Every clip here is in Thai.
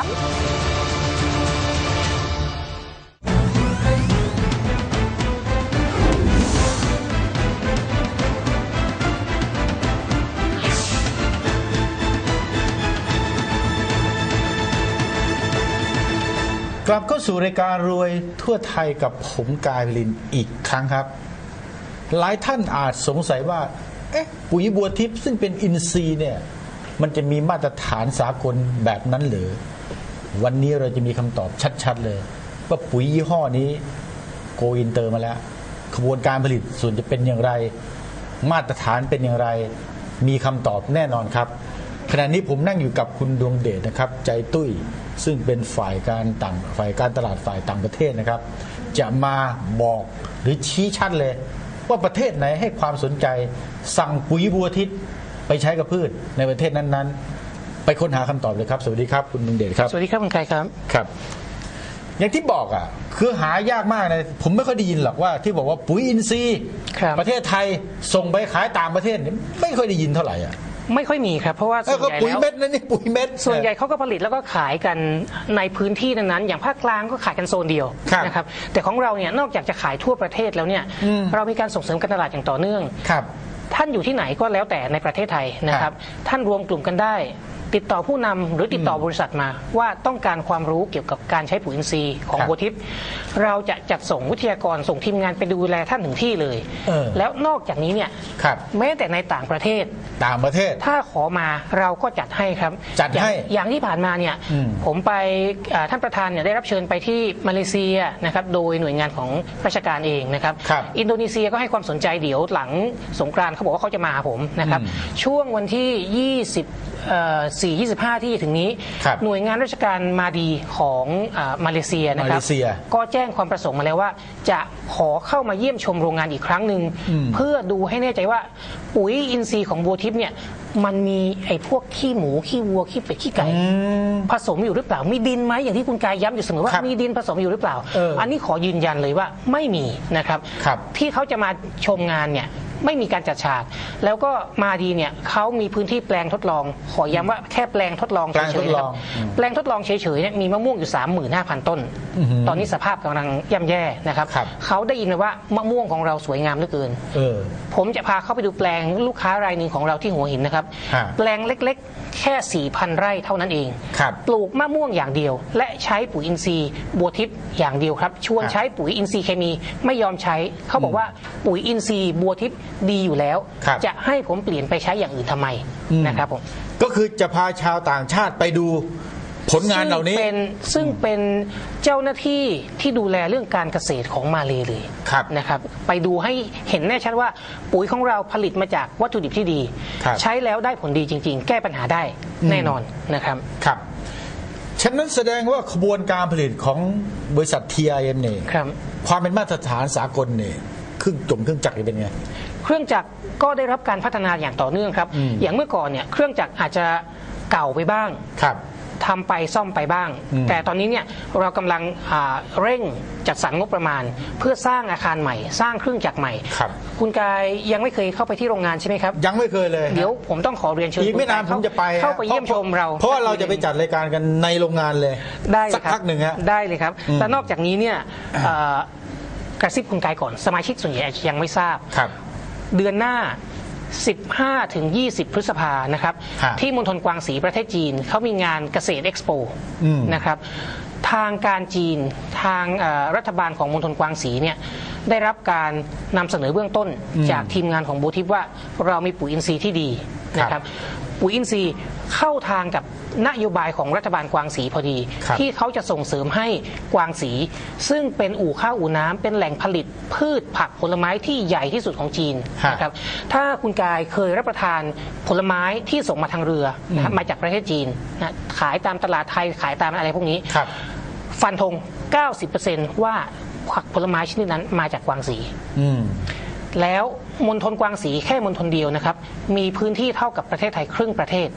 กลับเข้าสู่รายการรวยทั่วไทยกับผมกายลินอีกครั้งครับ หลายท่านอาจสงสัยว่า เอ๊ะ ปุ๋ยบัวทิพย์ซึ่งเป็นอินทรีย์เนี่ย มันจะมีมาตรฐานสากลแบบนั้นหรือ วันนี้เราจะมีคำตอบชัดๆเลย ว่าปุ๋ยยี่ห้อนี้โกอินเตอร์มาแล้วขบวนการผลิตส่วนจะเป็นอย่างไร มาตรฐานเป็นอย่างไร มีคำตอบแน่นอนครับ ขณะนี้ผมนั่งอยู่กับคุณดวงเดชนะครับ ใจตุ้ยซึ่งเป็นฝ่ายการต่างฝ่ายการตลาดฝ่ายต่างประเทศนะครับ จะมาบอกหรือชี้ชัดเลย ว่าประเทศไหนให้ความสนใจ สั่งปุ๋ยบัวทิศไปใช้กับพืชในประเทศนั้นๆ ไปค้นหาคำตอบเลยครับ สวัสดีครับคุณดวงเดชครับ สวัสดีครับคุณไก่ครับ ครับ อย่างที่บอกอะคือหายากมากนะผมไม่ค่อยได้ยินหรอกว่าที่บอกว่าปุ๋ยอินทรีย์ครับ ประเทศไทยส่งไปขายต่างประเทศเนี่ยไม่ค่อยได้ยินเท่าไหร่อะไม่ค่อยมีครับ เพราะว่าเอส่อวนก็ใหญ่ปุ๋ยแล้ว เม็ดนั่นนี่ปุ๋ยเม็ด ส่วนใหญ่เขาก็ผลิตแล้วก็ขายกันในพื้นที่นั้นๆอย่างภาคกลางก็ขายกันโซนเดียวครับนะครับ แต่ของเราเนี่ยนอกจากจะขายทั่วประเทศแล้วเนี่ยอืม เรามีการส่งเสริมการตลาดอย่างต่อเนื่อง ครับ ท่านอยู่ที่ไหนก็แล้วแต่ในประเทศไทยนะคครัรับบท่านรวมกลุ่มกันได้ ติดต่อผู้นำหรือติดต่อบริษัทมา ว่าต้องการความรู้เกี่ยวกับการใช้ปุ๋ยอินทรีย์ของครับบัวทิพย์เราจะจัดส่งวิทยากรส่งทีมงานไปดูแลท่านถึงที่เลยเออแล้วนอกจากนี้เนี่ยครับแม้แต่ในต่างประเทศต่างประเทศ ถ้าขอมาเราก็จัดให้ครับจัดให้อย่างอย่างที่ผ่านมาเนี่ยอืมผมไปอ่าท่านประธานเนี่ยได้รับเชิญไปที่มาเลเซียนะครับโดยหน่วยงานของราชการเองนะครับครับอินโดนีเซียก็ให้ความสนใจเดี๋ยวหลังสงกรานต์เขาบอกว่าเขาจะมาหาผมนะครับอืมช่วงวันที่ 20เอ่อ4 25 ที่จะถึงนี้ ครับหน่วยงานราชการมาดีของอามาเลเซียนะครับ มาเลเซียก็แจ้งความประสงค์มาแล้วว่า จะขอเข้ามาเยี่ยมชมโรงงานอีกครั้งหนึ่งอืม เพื่อดูให้แน่ใจว่าปุ๋ยอินทรีย์ของบัวทิพย์เนี่ยมันมีไอ้พวกขี้หมูขี้วัวขี้เป็ดขี้ไก่ อืม ผสมอยู่หรือเปล่า มีดินไหมอย่างที่คุณกายย้ำอยู่เสมอว่าครับมีดินผสมอยู่หรือเปล่าเอออันนี้ขอยืนยันเลยว่าไม่มีนะครับ ครับที่เขาจะมาชมงานเนี่ย ไม่มีการจัดฉาก แล้วก็มาดีเนี่ยเขามีพื้นที่แปลงทดลอง ขอย้ำว่าแค่แปลงทดลองแปลงเฉทยดๆลคอรังบอืมแปลงทดลองเฉยๆเนี่ยมีมะม่วงอยู่ 35,000 ต้นอื้อหือตอนนี้สภาพกำลังย่ำแย่นะครับครับเขาได้ยินมาว่ามะม่วงของเราสวยงามเหลือเกินเออผมจะพาเข้าไปดูแปลงลูกค้ารายหนึ่งของเราที่หัวหินนะครับฮะแปลงเล็กๆ แค่ 4,000 ไร่เท่านั้นเองครับปลูกมะม่วงอย่างเดียว และใช้ปุ๋ยอินทรีย์บัวทิพย์อย่างเดียวครับ ชวนครับใช้ปุ๋ยอินทรีย์เคมีไม่ยอมใช้ เขาบอกว่าปุ๋ยอินทรีย์บัวทิพย์ดีอยู่แล้ว ครับ จะให้ผมเปลี่ยนไปใช้อย่างอื่นทำไมอืมนะครับผม ก็คือจะพาชาวต่างชาติไปดู ผลงานเหล่านี้ ซึ่งเป็นซึ่งเป็นเจ้าหน้าที่ที่ดูแลเรื่องการเกษตรของมาเลเลยครับนะครับ ไปดูให้เห็นแน่ชัดว่าปุ๋ยของเราผลิตมาจากวัตถุดิบที่ดี ครับ ใช้แล้วได้ผลดีจริง ๆ แก้ปัญหาได้อืมแน่นอนนะครับ ครับ ฉะนั้นแสดงว่าขบวนการผลิตของบริษัท TIM เนี่ยครับ ความเป็นมาตรฐานสากลเนี่ยเครื่องจงเครื่องจักรเป็นไง เครื่องจักรก็ได้รับการพัฒนาอย่างต่อเนื่องครับ อืม อย่างเมื่อก่อนเนี่ยเครื่องจักรอาจจะเก่าไปบ้าง ครับ ทำไปซ่อมไปบ้างอืมแต่ตอนนี้เนี่ยเรากำลังอ่าเร่งจัดสรรงบประมาณ เพื่อสร้างอาคารใหม่ สร้างเครื่องจักรใหม่ครับคุณกายยังไม่เคยเข้าไปที่โรงงานใช่ไหมครับ ยังไม่เคยเลย เดี๋ยวผมต้องขอเรียนเชิญอีกไม่นานผคุณมกยจะไปเข้าไปเยี่ยมชมเรา เพราะว่าเราจะไปจัดรายการกันในโรงงานเลยได้เลยสักครับพักหนึ่งฮะได้เลยครับอืมแต่นอกจากนี้เนี่ยเอ่อกระซิบคุณกายก่อนสมาชิกส่วนใหญ่อาจจะยังไม่ทราบครับเดือนหน้า 15 ถึง 20 พฤษภานะครับฮะที่มณฑลกวางสีประเทศจีน เขามีงานเกษตรเอ็กซ์โปอืม นะครับ ทางการจีนทางเอ่อรัฐบาลของมณฑลกวางสีเนี่ยได้รับการนำเสนอเบื้องต้นอืมจากทีมงานของบูทิปว่าเรามีปุ๋ยอินทรีย์ที่ดีนะคครัรับบ ปุ๋ยอินทรีย์เข้าทางกับนโยบายของรัฐบาลกวางสีพอดีครับที่เขาจะส่งเสริมให้กวางสี ซึ่งเป็นอู่ข้าวอู่น้ำเป็นแหล่งผลิตพืชผักผลไม้ที่ใหญ่ที่สุดของจีนฮะนะครับถ้าคุณกายเคยรับประทานผลไม้ที่ส่งมาทางเรือนะครับอืมมาจากประเทศจีนนะขายตามตลาดไทยขายตามอะไรพวกนี้ครับฟันธง 90%ว่าผักผลไม้ชนิดนั้นมาจากกวางสีอืม แล้วมณฑลกวางสีแค่มณฑลเดียวนะครับ มีพื้นที่เท่ากับประเทศไทยครึ่งประเทศ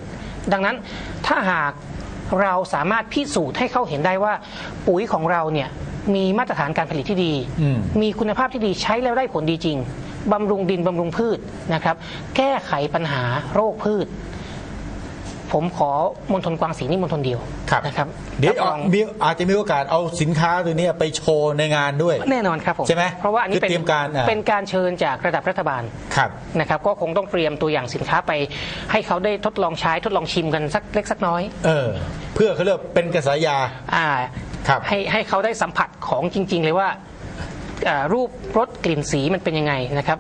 ดังนั้นถ้าหากเราสามารถพิสูจน์ให้เขาเห็นได้ว่า ปุ๋ยของเราเนี่ยมีมาตรฐานการผลิตที่ดีอืมมีคุณภาพที่ดีใช้แล้วได้ผลดีจริงบำรุงดินบำรุงพืชนะครับ แก้ไขปัญหาโรคพืช ผมขอมณฑลกวางศรีนี่มณฑลเดียวครับนะครับเดี๋ยวรับรองมีอาจจะมีโอกาสเอาสินค้าตัวเนี้ยไปโชว์ในงานด้วย แน่นอนครับผมใช่ไหมเพราะว่าอันนี้คือเป็นเตรียมการอ่าเป็นการเชิญจากระดับรัฐบาลครับ นะครับ ก็คงต้องเตรียมตัวอย่างสินค้าไป ให้เขาได้ทดลองใช้ทดลองชิมกันสักเล็กสักน้อยเออ เพื่อเขาเรียกเป็นกระแสยา อ่าครับ ให้ให้เขาได้สัมผัสของจริง ๆ เลยว่าอ่ารูปรสกลิ่นสีมันเป็นยังไงนะครับ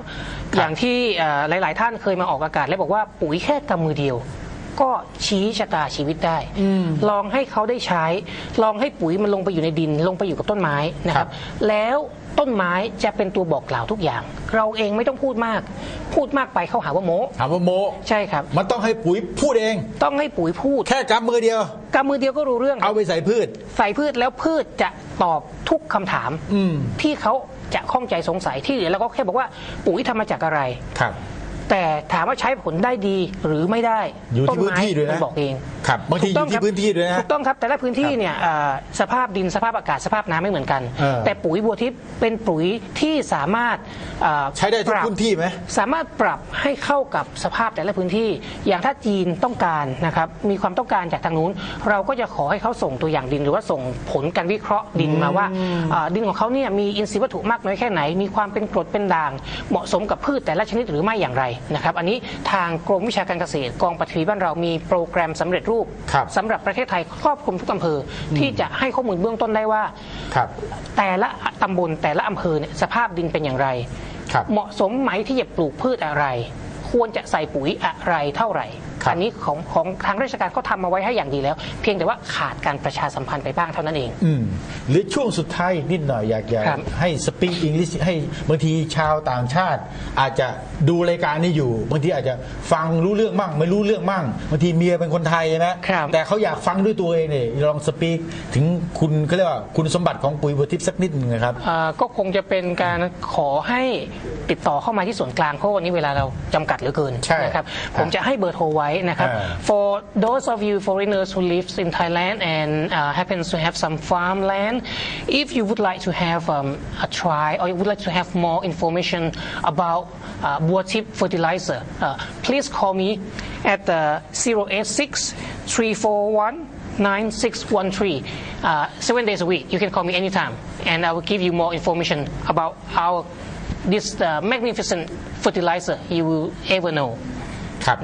อย่างที่อ่าหลาย ๆ ท่านเคยมาออกอากาศ แล้วบอกว่าปุ๋ยแค่กำมือเดียว ก็ชี้ชะตาชีวิตได้ลองให้เขาได้ใช้ ลองให้ปุ๋ยมันลงไปอยู่ในดิน ลงไปอยู่กับต้นไม้นะคครัรับบแล้วต้นไม้จะเป็นตัวบอกกล่าวทุกอย่าง เราเองไม่ต้องพูดมาก พูดมากไปเขาหาว่าโม้ถามว่าโมใช่ครับ มันต้องให้ปุ๋ยพูดเอง ต้องให้ปุ๋ยพูด แค่กำมือเดียวกำมือเดียวก็รู้เรื่องครับเอาไปใส่พืช ใส่พืชแล้วพืชจะตอบทุกคำถามอืมที่เขาจะข้องใจสงสัยที่เหลือเราก็แค่บอกว่าปุ๋ยทำมาจากอะไรครับ แต่ถามว่าใช้ผลได้ดีหรือไม่ได้อยู่ที่ต้นไม้พื้นที่ด้วยนะมันบอกเองครับบางทีอยู่ที่พื้นที่ด้วยนะถูกต้องครับแต่ละพื้นที่ครับเนี่ยอ่าสภาพดินสภาพอากาศสภาพน้ำไม่เหมือนกันเออแต่ปุ๋ยบัวทิพย์เป็นปุ๋ยที่สามารถอ่าใช้ได้ทุกปรับพื้นที่ไหมสามารถปรับให้เข้ากับสภาพแต่ละพื้นที่ อย่างถ้าจีนต้องการนะครับมีความต้องการจากทางนู้น เราก็จะขอให้เขาส่งตัวอย่างดิน หรือว่าส่งผลการวิเคราะห์ดินมาว่าอ่าดินของเขาเนี่ยมีอินทรีย์วัตถุมากน้อยแค่ไหน มีความเป็นกรดเป็นด่าง เหมาะสมกับพืชแต่ละชนิดหรือไม่อย่างไรนะครับอันนี้ทางกรมวิชาการเกษตรกองปฐพีบ้านเรามีโปรแกรมสำเร็จรูปครับสำหรับประเทศไทยครอบคลุมทุกอำเภออที่จะให้ข้อมูลเบื้องต้นได้ว่าครับแต่ละตำบลแต่ละอำเภอเนี่ยสภาพดินเป็นอย่างไรครับเหมาะสมไหมที่จะปลูกพืชอะไร ควรจะใส่ปุ๋ยอะไรเท่าไหร่ ครับ อันี้ของของทางราชการก็ทำมาไว้ให้อย่างดีแล้ว เพียงแต่ว่าขาดการประชาสัมพันธ์ไปบ้างเท่านั้นเอง อืมหรือช่วงสุดท้ายนิดหน่อยอยากจะครับให้สปีกอังกฤษให้บางทีชาวต่างชาติ อาจจะดูรายการนี้อยู่ บางทีอาจจะฟังรู้เรื่องมั่ง ไม่รู้เรื่องมั่งบางทีเมียเป็นคนไทยนะครับ แต่เขาอยากฟังด้วยตัวเองเนี่ยลองสปีกถึงคุณเขาเรียกว่าคุณสมบัติของปุ๋ยบัวทิพย์สักนิดหนึ่งนะครับเอ่อก็คงจะเป็นการขอให้ติดต่อเข้ามาที่ส่วนกลางเพราะวันนี้เวลาเราจำกัดเหลือเกินใช่นะครับ ผมจะให้เบอร์โทรไว้ นะครับ อ่า for those of you foreigners who lives in Thailand and uh, happens to have some farmland if you would like to have um, a try or you would like to have more information about uh, Buatip fertilizer uh, please call me at uh, 086 341 9613 uh, seven days a week you can call me anytime and I will give you more information about our this uh, magnificent fertilizer you will ever know ครับ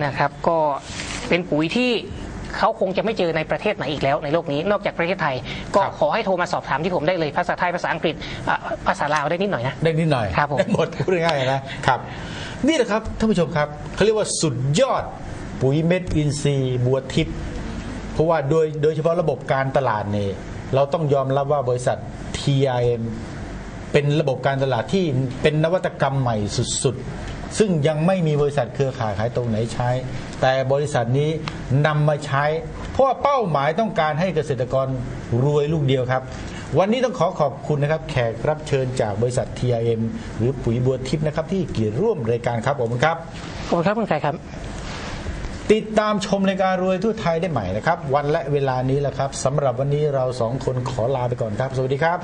นะครับ ก็เป็นปุ๋ยที่เขาคงจะไม่เจอในประเทศไหนอีกแล้วในโลกนี้นอกจากประเทศไทย ก็ครับขอให้โทรมาสอบถามที่ผมได้เลยภาษาไทยภาษาอังกฤษอะภาษาลาวได้นิดหน่อยนะได้นิดหน่อยครับผมได้หมดพูดง่ายๆนะครับนี่แหละครับท่านผู้ชมครับเขาเรียกว่าสุดยอดปุ๋ยเม็ดอินทรีย์บัวทิพย์เพราะว่าโดยโดยเฉพาะระบบการตลาดเนี่ยเราต้องยอมรับว่าบริษัท TIM เป็นระบบการตลาดที่เป็นนวัตกรรมใหม่สุดๆ ซึ่งยังไม่มีบริษัทเครือข่ายขายตรงไหนใช้ แต่บริษัทนี้นำมาใช้ เพราะว่าเป้าหมายต้องการให้เกษตรกรรวยลูกเดียวครับ วันนี้ต้องขอขอบคุณนะครับ แขกรับเชิญจากบริษัท TIM หรือปุ๋ยบัวทิพย์นะครับ ที่เกียรติร่วมรายการครับผมครับขอบคุณครับคุณไก่ครับ ติดตามชมรายการรวยทั่วไทยได้ใหม่นะครับ วันและเวลานี้แหละครับสำหรับวันนี้เราสองคนขอลาไปก่อนครับ สวัสดีครับ